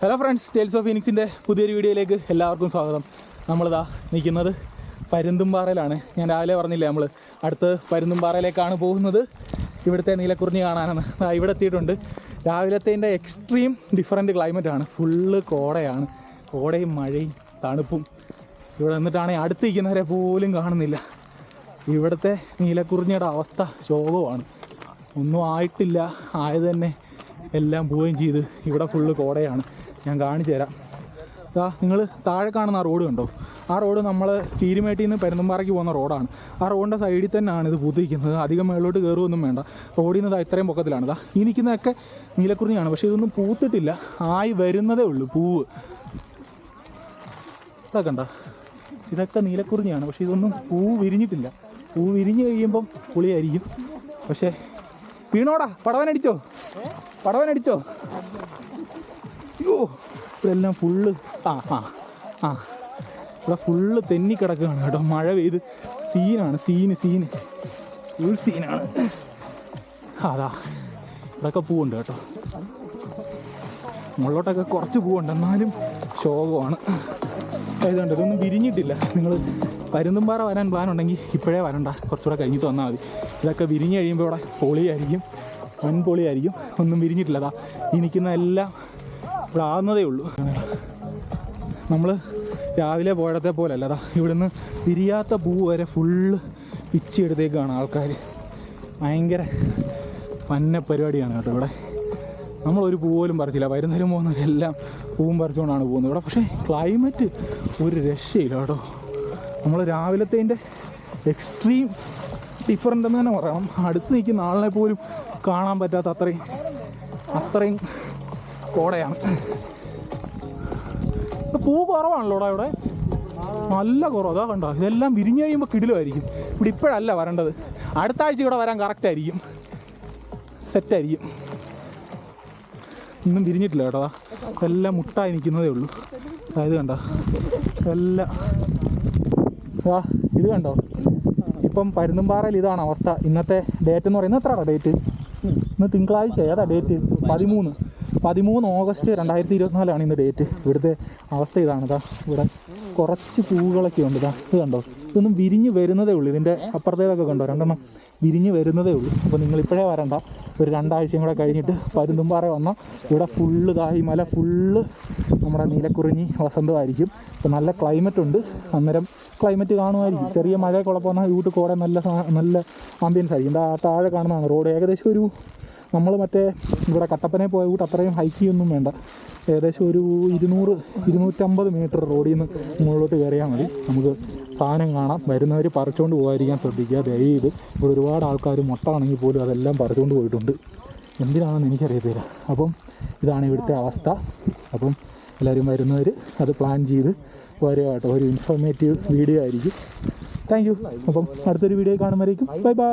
Hello friends tales of ഫീനിക്സിന്റെ പുതിയൊരു വീഡിയോയിലേക്ക് എല്ലാവർക്കും സ്വാഗതം. നമ്മളിതാ നിൽക്കുന്നത് പരുന്തുംപാറയിലാണ്. ഞാൻ രാവിലെ പറഞ്ഞില്ലേ നമ്മൾ അടുത്ത് പരുന്തുംപാറയിലേക്കാണ് പോകുന്നത്. ഇവിടുത്തെ നീലക്കുറിഞ്ഞി കാണാനാണ്. ഇവിടെ എത്തിയിട്ടുണ്ട്. രാവിലത്തേന്റെ എക്സ്ട്രീം ഡിഫറെന്റ് ക്ലൈമറ്റാണ് ഫുള്ള് കോടയാണ്. കോടയും മഴയും തണുപ്പും. ഇവിടെ നിന്നിട്ടാണെങ്കിൽ അടുത്ത് നിൽക്കുന്നവരെ പോലും കാണുന്നില്ല. ഇവിടുത്തെ നീലക്കുറിഞ്ഞിയുടെ അവസ്ഥ ശോകമാണ്. ഒന്നും ആയിട്ടില്ല. ആയത് തന്നെ എല്ലാം പോവുകയും ചെയ്ത്. ഇവിടെ ഫുള്ള് കോടയാണ്. ഞാൻ കാണിച്ചു തരാം. നിങ്ങൾ താഴെ കാണുന്ന ആ റോഡ് കണ്ടോ? ആ റോഡ് നമ്മൾ തീരുമേട്ടിൽ നിന്ന് പെരുന്തമ്പാറയ്ക്ക് പോകുന്ന റോഡാണ്. ആ റോഡിന്റെ സൈഡിൽ തന്നെയാണ് ഇത് പൂത്തിരിക്കുന്നത്. അധികം മേളിലോട്ട് കയറുമൊന്നും വേണ്ട. റോഡിൽ നിന്ന് ഇത്രയും പൊക്കത്തിലാണ്. ഇതാ ഈ നിൽക്കുന്നതൊക്കെ നീലക്കുറിഞ്ഞാണ് പക്ഷേ ഇതൊന്നും പൂത്തിട്ടില്ല. ആയി വരുന്നതേ ഉള്ളൂ പൂവ്. ഇതൊക്കെ ഉണ്ടോ ഇതൊക്കെ നീലക്കുറിഞ്ഞാണ് പക്ഷേ ഇതൊന്നും പൂ വിരിഞ്ഞിട്ടില്ല. പൂ വിരിഞ്ഞ് കഴിയുമ്പം പുളിയായിരിക്കും. പക്ഷേ വീണോടാ പടവനടിച്ചോ? പടവനടിച്ചോ? അയ്യോ ഇതെല്ലാം ഫുള്ള് ആ ആ ആ. ഇവിടെ ഫുള്ള് തെന്നി കിടക്കുകയാണ് കേട്ടോ. മഴ പെയ്ത് സീനാണ് സീന് സീന് ഒരു സീനാണ് അതാ ഇവിടെയൊക്കെ പൂവുണ്ട് കേട്ടോ. മുള്ളോട്ടൊക്കെ കുറച്ച് പൂവുണ്ട്. എന്നാലും ശോകമാണ്. ഇതുണ്ട് ഇതൊന്നും വിരിഞ്ഞിട്ടില്ല. നിങ്ങൾ പരുന്തുംപാറ വരാൻ പ്ലാൻ ഉണ്ടെങ്കിൽ ഇപ്പോഴേ വരണ്ട. കുറച്ചുകൂടെ കഴിഞ്ഞിട്ട് വന്നാൽ മതി. ഇതൊക്കെ വിരിഞ്ഞ് കഴിയുമ്പോൾ ഇവിടെ പൊളിയായിരിക്കും വൻ പൊളിയായിരിക്കും ഒന്നും വിരിഞ്ഞിട്ടില്ല. അതാ ഈ നിൽക്കുന്ന എല്ലാം ഇവിടെ ആകുന്നതേ ഉള്ളൂ. നമ്മൾ രാവിലെ പോയടത്തെ പോലെ അല്ലതാ ഇവിടുന്ന് തിരിയാത്ത പൂ വരെ ഫുള്ള് പിച്ചെടുത്തേക്കാണ് ആൾക്കാർ ഭയങ്കര പന്ന പരിപാടിയാണ് കേട്ടോ ഇവിടെ. നമ്മളൊരു പൂ പോലും പറിച്ചില്ല വരുന്നവരും പോകുന്നവരും എല്ലാം പൂവും പറിച്ചുകൊണ്ടാണ് പോകുന്നത് ഇവിടെ. പക്ഷേ ക്ലൈമറ്റ് ഒരു രക്ഷയില്ല കേട്ടോ. നമ്മൾ രാവിലത്തേന്റെ എക്സ്ട്രീം ഡിഫറന്റ് എന്ന് തന്നെ പറയണം അടുത്ത് നിൽക്കുന്ന ആളിനെ പോലും കാണാൻ പറ്റാത്ത അത്രയും അത്രയും കോടയാണ്. പൂ കുറവാണല്ലോടാ ഇവിടെ? നല്ല കുറവ്. അതാ കണ്ടോ? ഇതെല്ലാം വിരിഞ്ഞു കഴിയുമ്പോൾ കിടിലുമായിരിക്കും. ഇവിടെ ഇപ്പോഴല്ല വരേണ്ടത്. അടുത്ത ആഴ്ച ഇവിടെ വരാൻ കറക്റ്റ് ആയിരിക്കും സെറ്റായിരിക്കും. ഇന്നും വിരിഞ്ഞിട്ടില്ല കേട്ടോ. എല്ലാം മുട്ടായി നിൽക്കുന്നതേ ഉള്ളൂ. അതായത് കണ്ടോ? എല്ലാം ആ ഇത് കണ്ടോ? ഇപ്പം പരുന്തുംപാറയിൽ ഇതാണ് അവസ്ഥ. ഇന്നത്തെ ഡേറ്റ് എന്ന് പറയുന്നത് എത്രയാണ് ഡേറ്റ്? ഇന്ന് തിങ്കളാഴ്ച ഏതാ ഡേറ്റ്? പതിമൂന്ന്. പതിമൂന്ന് ഓഗസ്റ്റ് രണ്ടായിരത്തി ഇരുപത്തിനാലാണ് ഇന്ന് ഡേറ്റ്. ഇവിടുത്തെ അവസ്ഥ ഇതാണ്. ഇതാ ഇവിടെ കുറച്ച് പൂവുകളൊക്കെ ഉണ്ട്. ഇതാ ഇത് കണ്ടോ? ഇതൊന്നും വിരിഞ്ഞ് വരുന്നതേ ഉള്ളൂ. ഇതിന്റെ അപ്പുറത്തേതൊക്കെ കണ്ടോ? രണ്ടെണ്ണം വിരിഞ്ഞ് വരുന്നതേ ഉള്ളൂ. അപ്പോൾ നിങ്ങൾ ഇപ്പോഴേ വരണ്ട. ഒരു രണ്ടാഴ്ചയും കൂടെ കഴിഞ്ഞിട്ട് പരുന്തുംപാറ വന്നാൽ ഇവിടെ ഫുള്ള് ഇതായി മല ഫുള്ള് നമ്മുടെ നീലക്കുറിഞ്ഞി വസന്തമായിരിക്കും ഇപ്പം നല്ല ക്ലൈമറ്റ് ഉണ്ട്. അന്നേരം ക്ലൈമറ്റ് കാണുമായിരിക്കും. ചെറിയ മഴ കുഴപ്പമെന്നാൽ വീട്ടിൽ കൂടെ നല്ല നല്ല ആംബിയൻസ് ആയിരിക്കും. താഴെ കാണുന്നതാണ്. റോഡ് ഏകദേശം ഒരു നമ്മൾ മറ്റേ ഇവിടെ കട്ടപ്പനയിൽ പോയ കൂട്ട് അത്രയും ഹൈക്ക് ചെയ്യൊന്നും വേണ്ട. ഏകദേശം ഒരു ഇരുന്നൂറ് ഇരുന്നൂറ്റമ്പത് മീറ്റർ റോഡിൽ നിന്ന് മുകളിലോട്ട് കയറിയാൽ മതി. നമുക്ക് സാധനം കാണാം. വരുന്നവർ പറിച്ചുകൊണ്ട് പോകാതിരിക്കാൻ ശ്രദ്ധിക്കുക. ദയവ് ചെയ്ത് ഇവിടെ ഒരുപാട് ആൾക്കാർ മുട്ട ആണെങ്കിൽ പോലും അതെല്ലാം പറിച്ചുകൊണ്ട് പോയിട്ടുണ്ട്. എന്തിനാണെന്ന് എനിക്കറിയത്തില്ല. അപ്പം ഇതാണ് ഇവിടുത്തെ അവസ്ഥ. അപ്പം എല്ലാവരും വരുന്നവർ അത് പ്ലാൻ ചെയ്ത് വരിക കേട്ടോ. ഒരു ഇൻഫോർമേറ്റീവ് വീഡിയോ ആയിരിക്കും. താങ്ക് യു അപ്പം അടുത്തൊരു വീഡിയോ കാണുമ്പോഴേക്കും. Bye bye